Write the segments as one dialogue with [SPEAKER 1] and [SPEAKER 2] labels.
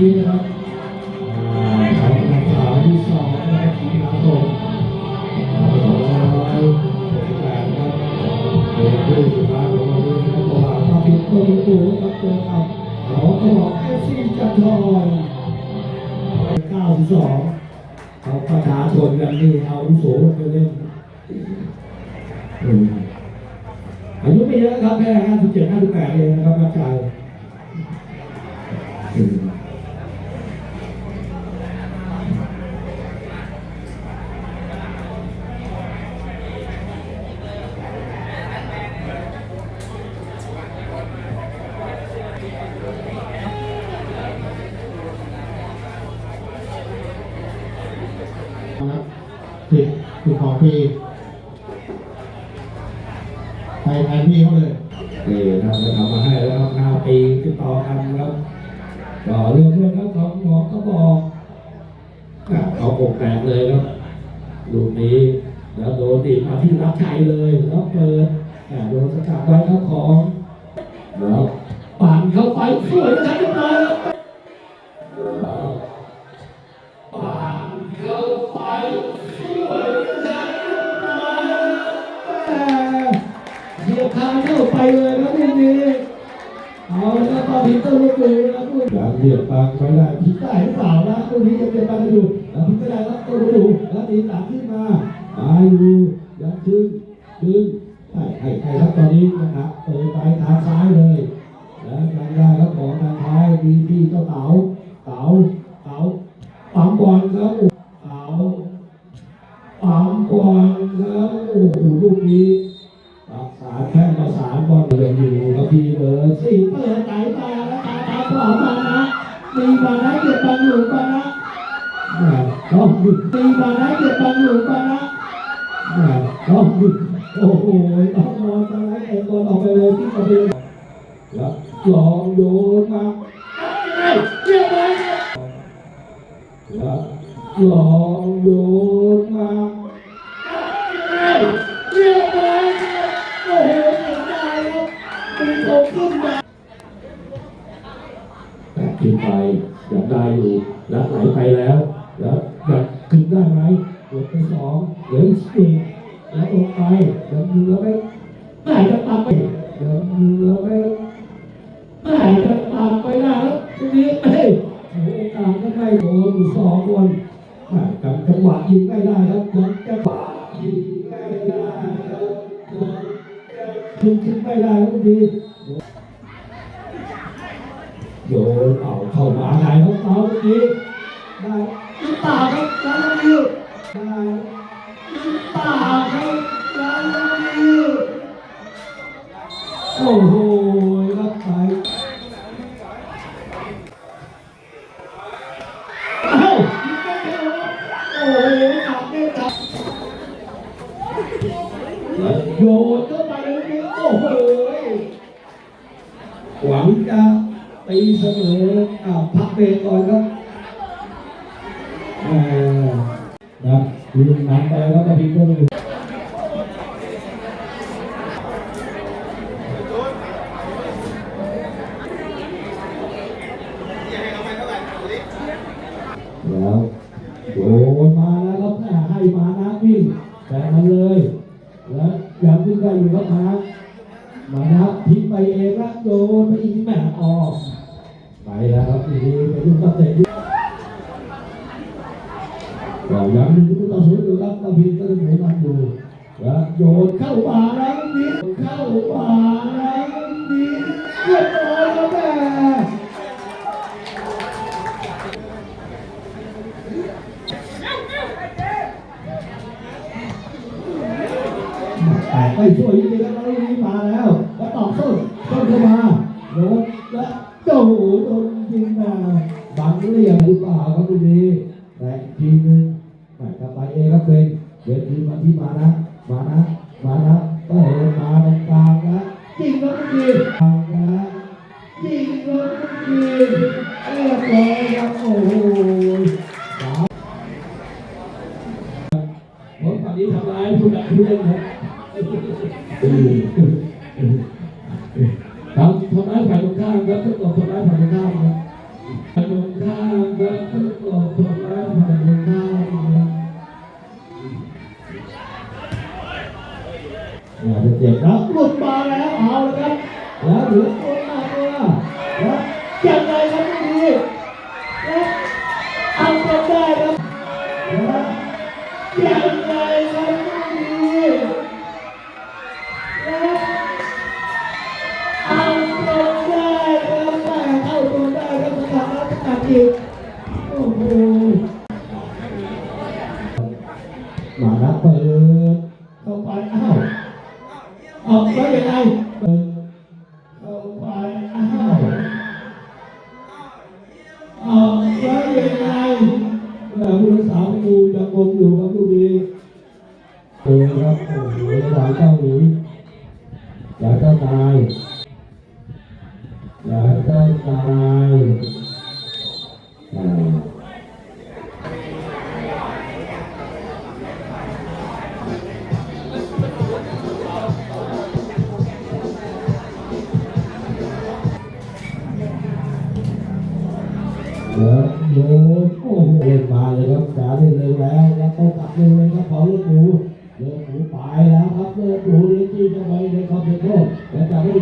[SPEAKER 1] นี้นะครับอ่าสองพันสามที่สองนะครับสีขาวตรงสองร้อยหกสิบแปดครับเป็นผู้สุดท้ายของวันนี้นะครับตลาดภาพพิมพ์ตัวเป็นตัวครับเจอกับหอขบอกเอฟซีจันทร์เก้าสิบสองเขาประชาชนกันนี่เอาอาวุโสไปเล่นอายุไม่เยอะครับแค่ห้าสิบเจ็ดห้าสิบแปดเองนะครับนักชาย
[SPEAKER 2] ติดติดของฟรีไปแทนพี่เขาเลย
[SPEAKER 1] นี่นะครับเราทำมาให้แล้วครับห้าปีติดต่อกันครับก็เรื่องเรื่องครับของหมอก็บอกเขาอกแตกเลยครับลูกนี้แล้วโดนดีมาที่รับชัยเลยแล้วเปิดโดนสกัดไว้ครับของแล้วปั่นเข้าไปสวยนะครับเรีย นะครับลูกหลังเหยียบปากไปได้พิงได้หรือเปล่านะลูกนี้ยังเหยียบปากอยู่แล้วพิงไม่ได้ครับตัวดูแล้วตีตัดขึ้นมามาอยู่ยังดึงดึงให้ให้ให้ครับตอนนี้นะครับเปิดไปทางซ้ายเลยแล้วยังได้ครับของทางท้ายดีที่เจ้าเต๋าเต๋าเต๋าปั๊มบอลครับเต๋าปั๊มบอลครับโอ้โหลูกนี้ ดตีมานะเก็บบอลอยู่มานะแหม่ต้องหยุดโอ้โหต้องนอนตาไหนเองบอลออกไปเลยที่กระเบียงแล้วลองโยนมาเรียบร้อยแล้วลองโยน แล้วลงไปเดี๋ยวมือแล้วไปแต่จะตามไปเดี๋ยวมือแล้วไปแต่จะตามไปได้แล้วทีนี้เอ้ยโอกาสก็ไม่โดนสองคนกับจังหวะยิงไม่ได้ครับยังจังหวะยิงไม่ได้ครับยิงขึ้นไม่ได้ลูกนี้โยนเอาเข้ามาไหนครับเอาลูกนี้ได้ตาครับแล้วลูกนี้ได้ลูกตาครับแล้วลูกนี้ โอ้โหรับไปเอ้าโอ้โยนเข้าไปแล้วนี่โอ้โหหวังจะตีเสมออ่าพักเบรกก่อนครับนะลืมน้ำไปแล้วก็พิงเกอร์ แล้วโยนมาแล้วครับแม่ให้มานะวิ่งแต่มันเลย แล้วยังวิ่งได้อยู่ครับมามานะทิ้งไปเองล้วโยนไปอีกแม่ออกไปแล้วครับทีนี้ไปยุ่งกับเตะก็ยังมีผู้ต่อสู้อยู่ครับตะพินก็จะหมุนมันอยู่แล้วโยนเข้ามาแล้วนี้เข้ามาแล้วนี้เรียบร้อยแล้วแม่ แต่ไม่ช่วยจริงๆแล้วลูกนี้มาแล้วแล้วตอบสู้ต้นเข้ามาโดนและโจ้โดนยิงมาบังเรียงหรือเปล่าครับลูกนี้แต่ทีนึงแต่กลับไปเองครับเป็นเวทีมาที่มานะมานะ ครับทำร้ายฝ่ายตรงข้ามครับต้องออกทำร้ายฝ่ายตรงข้ามครับฝ่ายตรงข้ามครับต้องออกทำร้ายฝ่ายตรงข้ามครับอ่าเจ็บแล้วหลุดมาแล้วเอาละครับแล้วหรือ ออาแล้วยังไงเปิดเข้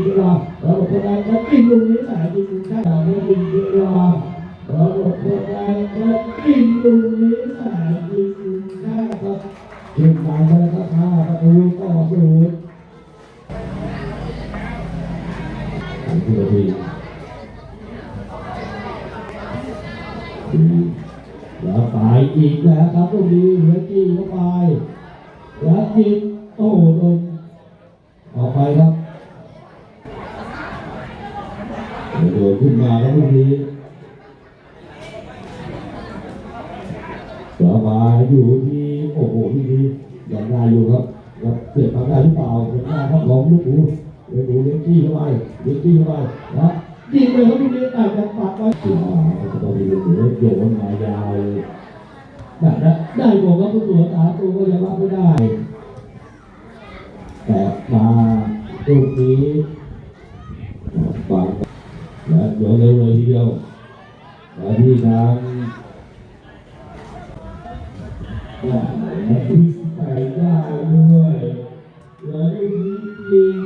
[SPEAKER 1] จากไม่ดีเวลาแล้วหมดคนแรกแล้วกิ้งลูกนี้แหมจริงๆใช่จาไม่ดีเวลาแล้วหมดคนแรกแล้วกิ้งลูนี้แหมจริงๆใช่ครับขึ้นมาแล้วก็ฆ่าประตูก็ดูดอันที่ดีแล้วไปอีกแล้วครับตรงนี้เหลือจี้เข้าไปแล้วจิตโอ้โหโดนออกไปครับโดด ขึ้นมาแล้วตรงนี้แล้วมาอยู่ที่โอ้โหที่นี่ยังได้อยู่ครับแล้วเสียบทำได้หรือเปล่าเสียบได้ครับของลูกหูเลี้ยงหูเลี้ยงจี้เข้าไปเลี้ยงจี้เข้าไปนะยิงไปครับตรงนี้อาจจะปัดไว้อ่าจะต้องมีลูกหูโยนมายาวเลยได้ได้ได้บอกว่าผู้ตรวจตาตัวก็ยังรับไม่ได้ แต่มาตรงนี้ เดี๋ยวเร็วเลยทีเดียวและที่ทางและที่ใส่ได้ด้วยและที่ยิง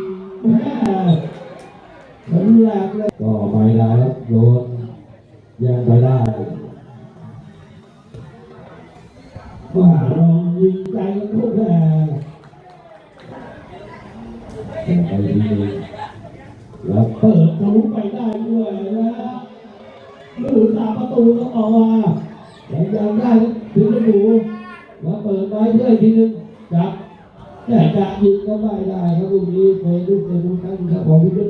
[SPEAKER 1] แม่ฉันแรกเลยก็ไปได้ครับโดนยังไปได้ว่าลองยิงใจกันทุกแห่แต่ไปทีนึง แล้วเปิดทะลุไปได้ด้วยนะลูกสามประตูก็ออกมาแล้วยังได้ถึงจะดูแล้วเปิดไว้เพื่อทีนึงจับแต่จะยิงก็ไม่ได้ครับลูกนี้เป็นลูกเป็นลูกครั้งครับของพี่เจิต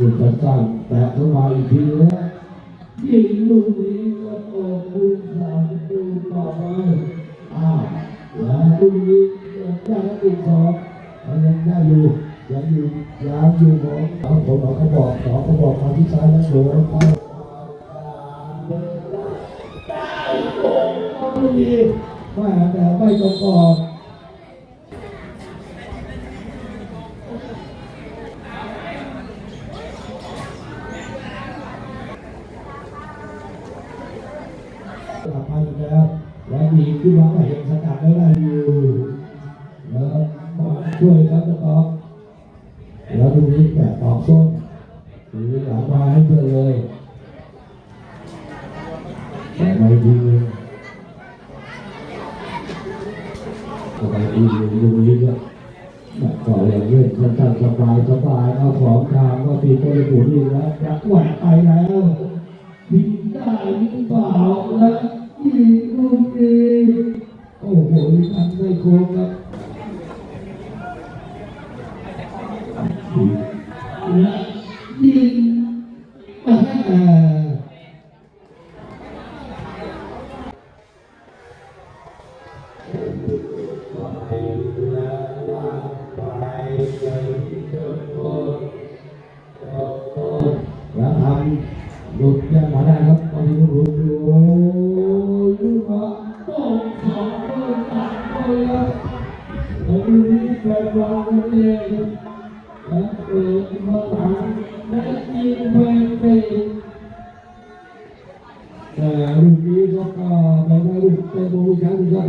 [SPEAKER 1] รหมูลูกสั้นแต่เข้ามาอีกทีแล้วยิงลูกนี้ก็โอ้คุณสามประตูต่อไปอ้าวแล้วลูกนี้ได้แล้วอีกสองมันยังได้อยู่ยังอยู่ยังอยู่ของเอาผมเขาบอกสองเขาบอกมาที่ซ้ายแล้วโดนไปลูกนี้ว่าแต่ไม่ตรงกรอบ กลับมาอีกแล้ว แล้วมีขึ้นมาใหม่ยังสกัดไม่ได้อยู่แล้วช่วยครับจะตอบแล้วตรงนี้แปะตอกส้นหรือหลังมาให้เพื่อนเลยแต่ไม่ดีเลยก็ไปดีอยู่ตรงนี้ก็ก่ออย่างเล่นสั้นๆสบายสบายเอาของทางก็ตีตัวหมุนอีกแล้วจะแหวกไปแล้วยิงได้ และรุ่ลูนี้ก็แบบว่าลูกเตะบอลช้างก็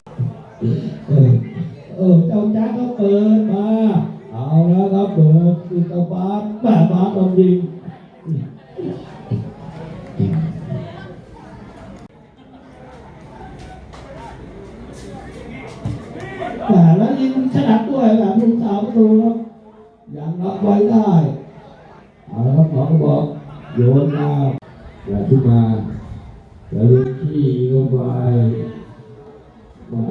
[SPEAKER 1] เออเจ้าจ้าก็เปิดมา เอาแล้วครับเปิดอินตอร์บาปดบาสลงยิงแต่แล้วยิงชนะด้วยแบบลูกสาวประตูครับยังรับไว้ได้ อาละครับอก็บอกโยนมาแล้วขึ้นมาแล้วเลี้ยงขี้ลงไปมา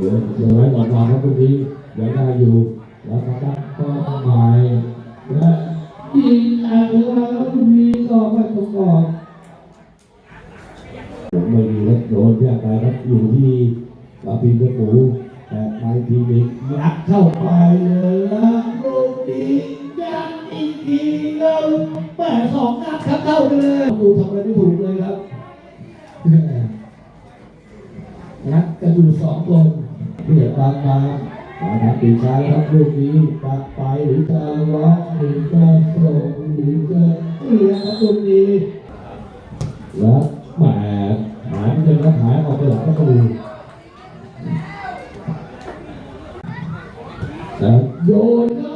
[SPEAKER 1] เดี๋ยวเดี๋ยวไว้ก่อนมาครับตรงนี้เดี๋ยวได้อยู่แล้วก็ตั้งก็หมายและยิงอะไรแล้วะตรงนี้ก็ไม่ประกอบผมไม่มีรถโดนแยกไปครับอยู่ที่กระพินกระปูแต่ไปทีนี้ยัดเข้าไป จะอยู่สองคนผู้ใหญ่บางบาตาปีชาครับลูกนี้ตัดไปหรือจะร้องหรือจะส่งหรือจะเลี้ยครับลูกนี้แล้วแหมหายไปแล้วหายออกไปหลังประตูแล้วโยน